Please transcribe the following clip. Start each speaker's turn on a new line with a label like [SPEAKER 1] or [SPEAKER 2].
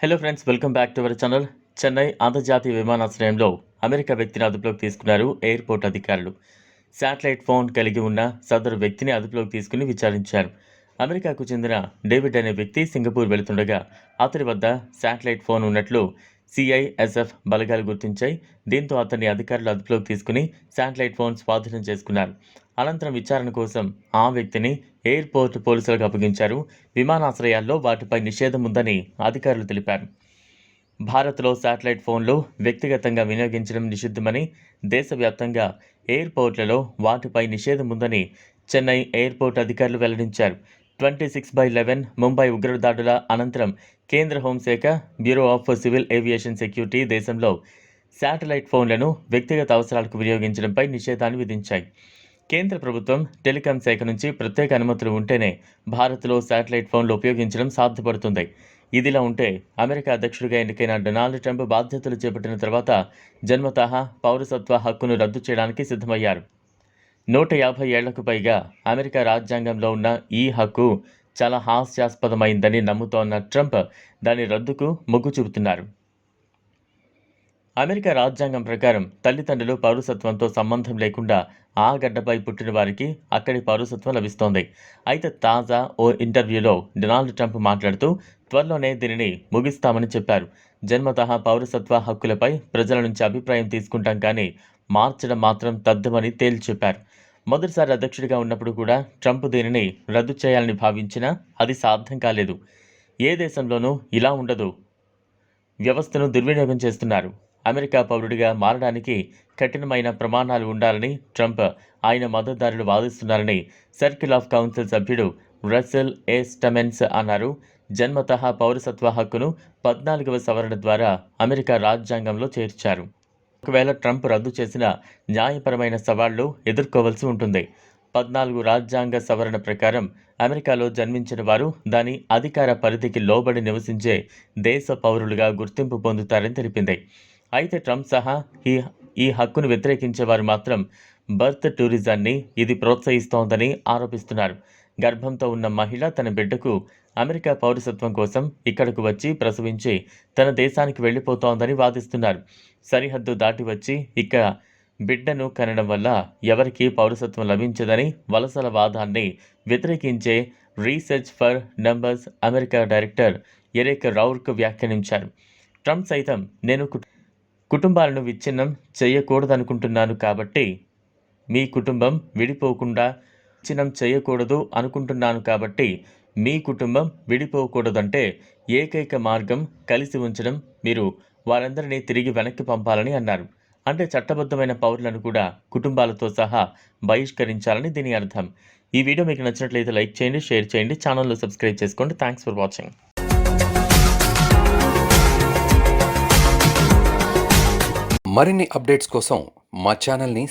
[SPEAKER 1] Hello friends welcome back to our channel Chennai అంతర్జాతీయ విమానాశ్రయంలో America వ్యక్తిని అదుపులోకి తీసుకున్నారు ఎయిర్పోర్ట్ అధికారులు. శాటిలైట్ ఫోన్ కలిగి ఉన్న సదరు వ్యక్తిని అదుపులోకి తీసుకుని విచారించారు. అమెరికాకు చెందిన డేవిడ్ అనే వ్యక్తి సింగపూర్ వెళుతుండగా అతని వద్ద శాటిలైట్ ఫోన్ ఉన్నట్లు సిఐఎస్ఎఫ్ బలగాలు గుర్తించాయి. దీంతో అతన్ని అధికారులు అదుపులోకి తీసుకుని శాటిలైట్ ఫోన్ స్వాధీనం చేసుకున్నారు. అనంతరం విచారణ కోసం ఆ వ్యక్తిని ఎయిర్పోర్ట్ పోలీసులకు అప్పగించారు. విమానాశ్రయాల్లో వాటిపై నిషేధం ఉందని అధికారులు తెలిపారు. భారత్లో శాటిలైట్ ఫోన్లు వ్యక్తిగతంగా వినియోగించడం నిషిద్ధమని దేశవ్యాప్తంగా ఎయిర్పోర్ట్లలో వాటిపై నిషేధం ఉందని చెన్నై ఎయిర్పోర్ట్ అధికారులు వెల్లడించారు. Twenty six by eleven Mumbai ఉగ్రదాడుల అనంతరం కేంద్ర హోంశాఖ bureau of civil aviation security దేశంలో శాటిలైట్ ఫోన్లను వ్యక్తిగత అవసరాలకు వినియోగించడంపై నిషేధాన్ని విధించాయి. కేంద్ర ప్రభుత్వం టెలికాం శాఖ నుంచి ప్రత్యేక అనుమతులు ఉంటేనే భారత్లో శాటిలైట్ ఫోన్లు ఉపయోగించడం సాధ్యపడుతుంది. ఇదిలా ఉంటే అమెరికా అధ్యక్షుడిగా ఎన్నికైన డొనాల్డ్ ట్రంప్ బాధ్యతలు చేపట్టిన తర్వాత జన్మతహా పౌరసత్వ హక్కును రద్దు చేయడానికి సిద్ధమయ్యారు. నూట యాభై ఏళ్ళకు పైగా అమెరికా రాజ్యాంగంలో ఉన్న ఈ హక్కు చాలా హాస్యాస్పదమైందని నమ్ముతోన్న ట్రంప్ దాని రద్దుకు మొగ్గు చూపుతున్నారు. అమెరికా రాజ్యాంగం ప్రకారం తల్లిదండ్రులు పౌరసత్వంతో సంబంధం లేకుండా ఆ గడ్డపై పుట్టిన వారికి అక్కడి పౌరసత్వం లభిస్తోంది. అయితే తాజా ఓ ఇంటర్వ్యూలో డొనాల్డ్ ట్రంప్ మాట్లాడుతూ త్వరలోనే దీనిని ముగిస్తామని చెప్పారు. జన్మతః పౌరసత్వ హక్కులపై ప్రజల నుంచి అభిప్రాయం తీసుకుంటాం కానీ మార్చడం మాత్రం తద్దమని తేల్చి చెప్పారు. మొదటిసారి అధ్యక్షుడిగా ఉన్నప్పుడు కూడా ట్రంప్ దీనిని రద్దు చేయాలని భావించినా అది సాధ్యం కాలేదు. ఏ దేశంలోనూ ఇలా ఉండదు. వ్యవస్థను దుర్వినియోగం చేస్తున్నారు. అమెరికా పౌరుడిగా మారడానికి కఠినమైన ప్రమాణాలు ఉండాలని ట్రంప్ ఆయన మద్దతుదారులు వాదిస్తున్నారని సర్కిల్ ఆఫ్ కౌన్సిల్ సభ్యుడు రసెల్ ఏ. స్టమెన్స్ అన్నారు. జన్మతః పౌరసత్వ హక్కును పద్నాలుగవ సవరణ ద్వారా అమెరికా రాజ్యాంగంలో చేర్చారు. ఒకవేళ ట్రంప్ రద్దు చేసిన న్యాయపరమైన సవాళ్ళు ఎదుర్కోవలసి ఉంటుంది. పద్నాలుగు రాజ్యాంగ సవరణ ప్రకారం అమెరికాలో జన్మించిన వారు దాని అధికార పరిధికి లోబడి నివసించే దేశ పౌరులుగా గుర్తింపు పొందుతారని తెలిపింది. అయితే ట్రంప్ సహా ఈ ఈ హక్కును వ్యతిరేకించే వారు మాత్రం బర్త్ టూరిజాన్ని ఇది ప్రోత్సహిస్తోందని ఆరోపిస్తున్నారు. గర్భంతో ఉన్న మహిళ తన బిడ్డకు అమెరికా పౌరసత్వం కోసం ఇక్కడకు వచ్చి ప్రసవించి తన దేశానికి వెళ్ళిపోతోందని వాదిస్తున్నారు. సరిహద్దు దాటి వచ్చి ఇక బిడ్డను కనడం వల్ల ఎవరికీ పౌరసత్వం లభించదని వలసల వాదాన్ని వ్యతిరేకించే research for numbers America director Eric Ruark వ్యాఖ్యానించారు. ట్రంప్ సైతం నేను కు- కుటుంబాలను విచ్ఛిన్నం చేయకూడదనుకుంటున్నాను కాబట్టి మీ కుటుంబం విడిపోకుండా విచ్ఛిన్నం చేయకూడదు అనుకుంటున్నాను కాబట్టి మీ కుటుంబం విడిపోకూడదంటే ఏకైక మార్గం కలిసి ఉంచడం మీరు వారందరినీ తిరిగి వెనక్కి పంపాలని అన్నారు. అంటే చట్టబద్ధమైన పౌరులను కూడా కుటుంబాలతో సహా బహిష్కరించాలని దీని అర్థం. ఈ వీడియో మీకు నచ్చినట్లయితే లైక్ చేయండి షేర్ చేయండి ఛానల్లో సబ్స్క్రైబ్ చేసుకోండి. Thanks for watching.
[SPEAKER 2] మరిన్ని అప్డేట్స్ కోసం మా ఛానల్ని